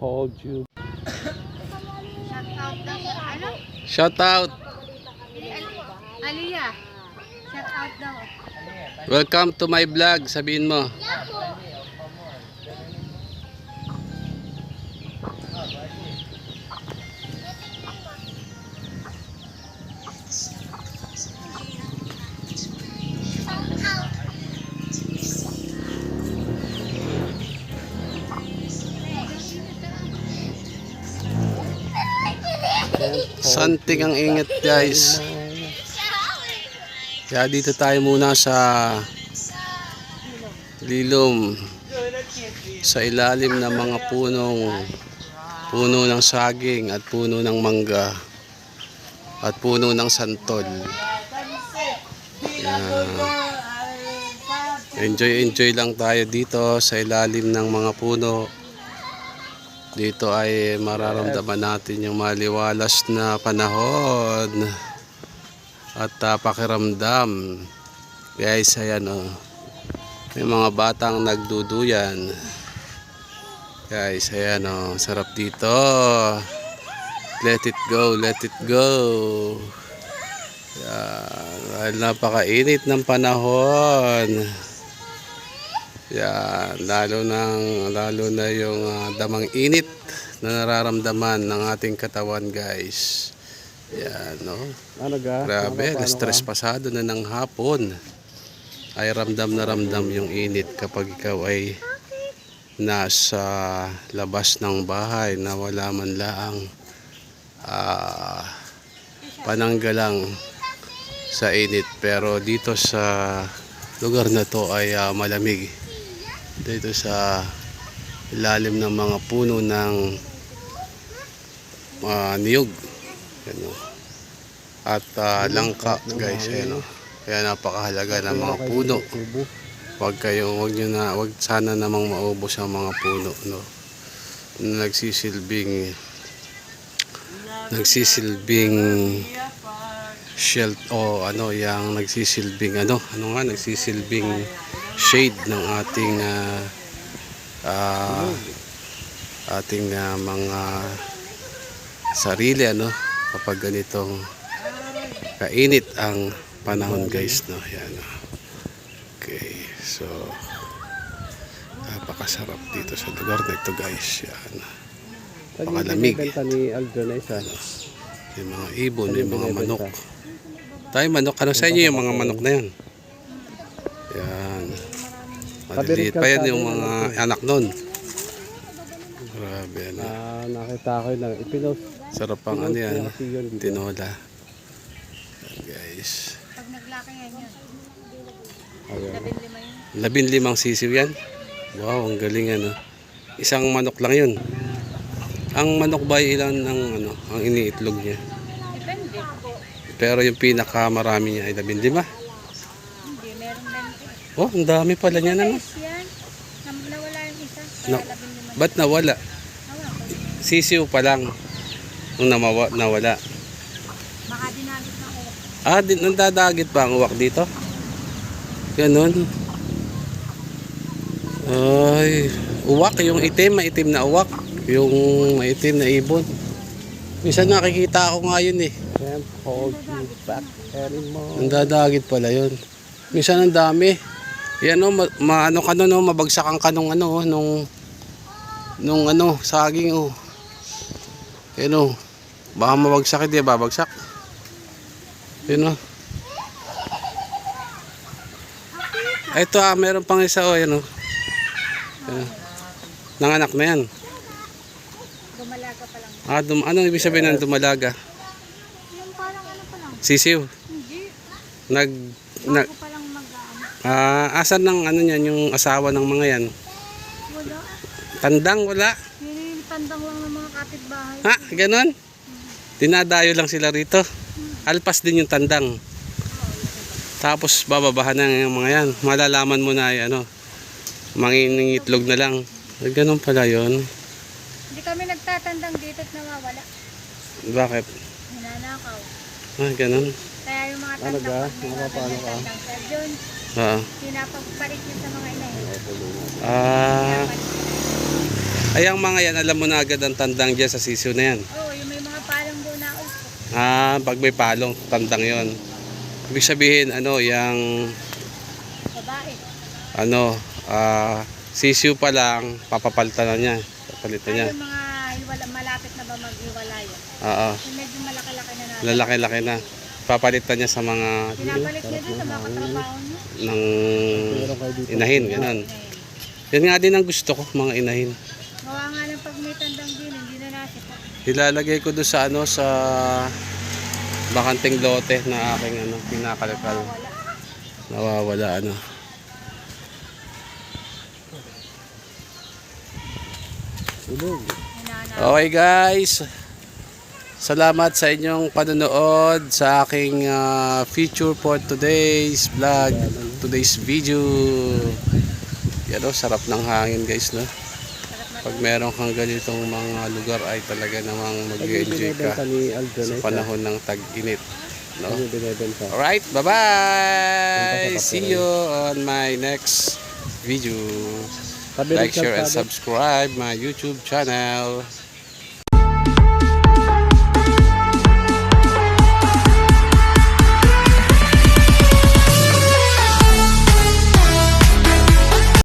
hold you. Shout out daw sa ano? Shout out. Aliyah. Shout out daw. Welcome to my vlog, sabihin mo. Santing ang ingat guys. Kaya dito tayo muna sa lilom sa ilalim ng mga punong puno ng saging at puno ng mangga at puno ng santol. Yan. Enjoy enjoy lang tayo dito sa ilalim ng mga puno. Dito ay mararamdaman natin yung maliwalas na panahon at uh, pakiramdam. Guys, ayan oh. May mga batang nagduduyan. Guys, ayan oh, sarap dito. Let it go, let it go. Yan, napakainit ng panahon. Yan, lalo nang lalo na yung ah, damang init na nararamdaman ng ating katawan, guys. Yan, no. Ano ga? Grabe, Ano, na-stress pasado na ng hapon. Ay ramdam na ramdam yung init kapag ikaw ay nasa labas ng bahay na wala man laang ah, pananggalang sa init. Pero dito sa lugar na to ay ah, malamig. Dito sa ilalim ng mga puno ng ah, niyog. Yan, oh at ah, langka guys ayan, oh. kaya napakahalaga ng mga puno. Wag kayo wag niyo na wag sana namang maubos ang mga puno no? Na nagsisilbing nagsisilbing shield o ano yang nagsisilbing ano? Ano nga? Nagsisilbing shade ng ating ah, ah, ating ah, mga sarili ano kapag ganitong kainit ang panahon guys no? Yan okay so napakasarap dito sa lugar na ito guys. Yan Pakalamig. isa. may mga ibon may mga manok. tayo manok. Ano sa inyo yung mga manok. na yan? Yan maliliit pa yan yung mga anak nun grabe ano Ah, nakita ko yun. na Ipinost. sarap ang ano yan tinola guys Pag naglaki yan yun. Ayan. Labing lima yun. Limang sisiw yan. Wow, ang galing ano. Isang manok lang yun. Ang manok ba ilan ang ano, ang iniitlog niya? Depende. Pero yung pinakamarami niya ay labing lima. Oh, ang dami pala niya ano. Guys, yan. Nam- Nawala yung isa. Lima. Ba't nawala? Sisiw pa lang. Nung namawa, nawala. Baka dinagit na ako. Ah, din, nandadagit ba ang uwak dito? Ganon. Ay, uwak, yung itim, maitim na uwak. Yung maitim na ibon. Minsan nakikita ako nga yun eh. Can't hold you back anymore. Nandadagit pala yun. Minsan ang dami. Yan o, ma, ma- ano ka no, mabagsakan ka nung ano, oh, nung, nung ano, saging o. Yan o. Baka mabagsak, hindi babagsak. Yan o. Ito ah, meron pang isa o, yan o. Yan. Nanganak na yan. Gumalaga pa lang. Ah, dum anong ibig sabihin ng dumalaga? Yung parang ano pa lang. Sisiw. Hindi. Nag, nag, Bago pa lang mag-ano. Ah, asan ng ano niyan, yung asawa ng mga yan? Wala. Tandang wala. Nililipandang lang ng mga kapitbahay. Ha, ganon? Dinadayo lang sila rito. Alpas din yung tandang. Tapos bababahan na yung mga yan. Malalaman mo na ay ano, mangingitlog na lang. Ay, Ganon pala yon. Hindi kami nagtatandang dito at nawawala. Bakit? Hinanakaw. Ah, ganon. Kaya yung mga Ano may mga paano ka? John, Ah, pinapagpalit niya sa mga inay. ah, Pinapalit. Ay, ang mga yan, alam mo na agad ang tandang dyan sa sisiyo na yan. Oo, yung may mga palang doon na ulpo. Ah, pag may palong, tandang yon. Ibig sabihin, ano, yung, Babae. ano, ah, sisiyo pa lang, papapalitan na niya. Papalitan niya. Ay, yung mga hiwala, malapit na ba mag-iwalayan? Oo, Yung medyo malaki-laki na natin. lalaki-laki na. Papalitan niya sa mga, Pinapalit niya doon sa mga katrabaho niya. ng inahin, ganun. Yan nga din ang gusto ko, mga inahin. Gawa nga ng pag may tandang din, hindi na natin po. Ilalagay ko doon sa ano sa bakanting lote na aking ano pinakalakal. Wala. Nawawala ano. Tulog. Okay guys. Salamat sa inyong panonood sa aking ah, feature for today's vlog, today's video. Yan o, sarap ng hangin guys no. Pag meron kang ganitong mga lugar ay talaga namang mag-enjoy ka sa panahon ng tag-init. No? Alright, bye-bye! See you on my next video. Like, share, and subscribe my YouTube channel.